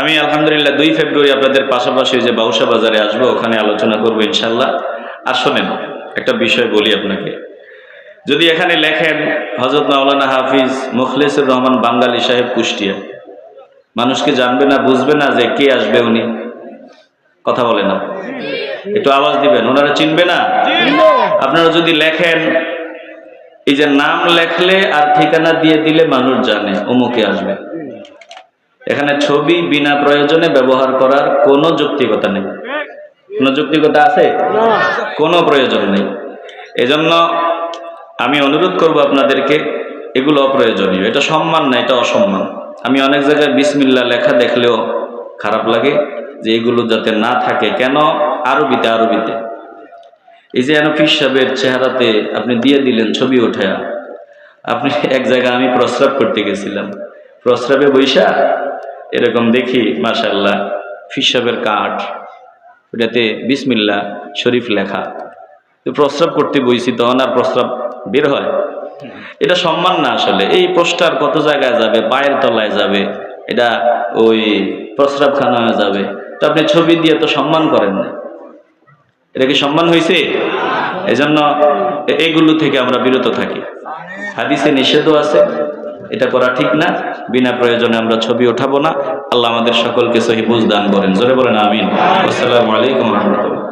আমি আলহামদুলিল্লাহ দুই ফেব্রুয়ারি আপনাদের পাশাপাশি যে বাউসা বাজারে আসব, ওখানে আলোচনা করব ইনশাল্লাহ আর শোনেন, একটা বিষয় বলি আপনাকে। যদি এখানে লেখেন হজরত মাওলানা হাফিজ মুখলেসুর রহমান বাঙ্গালী সাহেব কুষ্টিয়া, মানুষকে জানবে না, বুঝবে না যে কে আসবে উনি? কথা বলে না একটু আওয়াজ দিবেন, ওনারা চিনবে না? আপনারা যদি লেখেন, এই যে নাম লেখলে আর ঠিকানা দিয়ে দিলে মানুষ জানে, অমুকে আসবে। এখানে ছবি বিনা প্রয়োজনে ব্যবহার করার কোনো যৌক্তিকতা নেই। কোনো যৌক্তিকতা আছে? কোনো প্রয়োজন নেই। এজন্য আমি অনুরোধ করব আপনাদেরকে এগুলো অপ্রয়োজনীয়। এটা সম্মান না এটা অসম্মান। আমি অনেক জায়গায় বিসমিল্লা লেখা দেখলেও খারাপ লাগে যে এগুলো যাতে না থাকে। কেন? আরবিতে আরবিতে। এই যে আনফিস সাহেবের চেহারাতে আপনি দিয়ে দিলেন ছবি ওঠা আপনি এক জায়গায় আমি প্রস্রাব করতে গেছিলাম। প্রস্রাবে বৈশা, এরকম দেখি মাশাল্লাহ ফিসাবের কাঠ, ওটাতে বিসমিল্লা শরীফ লেখা। তো প্রস্রাব করতে বইছি, তখন আর প্রস্রাব বের হয়। এটা সম্মান না আসলে, এই পোস্টার কত জায়গায় যাবে, পায়ের তলায় যাবে, এটা ওই প্রস্রাবখানা যাবে। তো আপনি ছবি দিয়ে তো সম্মান করেন না। এটা কি সম্মান হয়েছে এজন্য এগুলো থেকে আমরা বিরত থাকি। হাদিসে নিষেধও আছে। এটা করা ঠিক না, বিনা প্রয়োজনে আমরা ছবি ওঠাবো না। আল্লাহ আমাদের সকলকে সহি বুঝ দান করেন। জোরে বলেন, আমিন। আসসালামু আলাইকুম রহমতুল্লাহ।